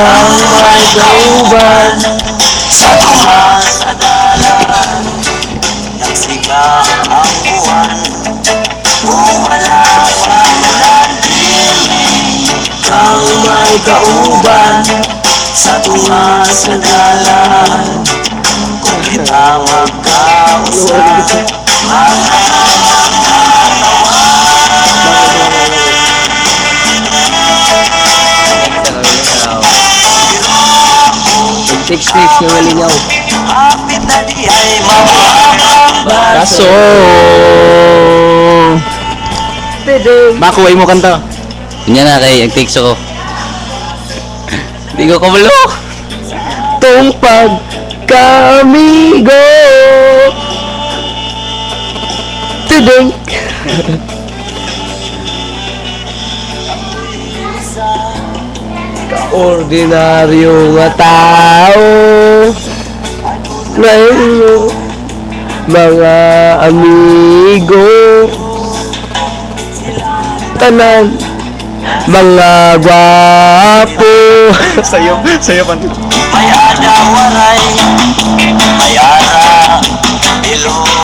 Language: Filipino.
Kang may kauban Sa tumas sa dalan Nagsiga ang buwan Kung wala pang ulan Kang may kauban Sa tumas sa dalan Kung kita magkausap Text text na malingaw Kapit na di ay Kaso mo kanta. Yun na kay ang takes ako. Hindi ko kabalo. Tong pagkamigo. Today Ordinaryo nga tao Ngayon mga amigo Tanan mga gwapo Sayo, sayo pa. May adawaray May ara Bilo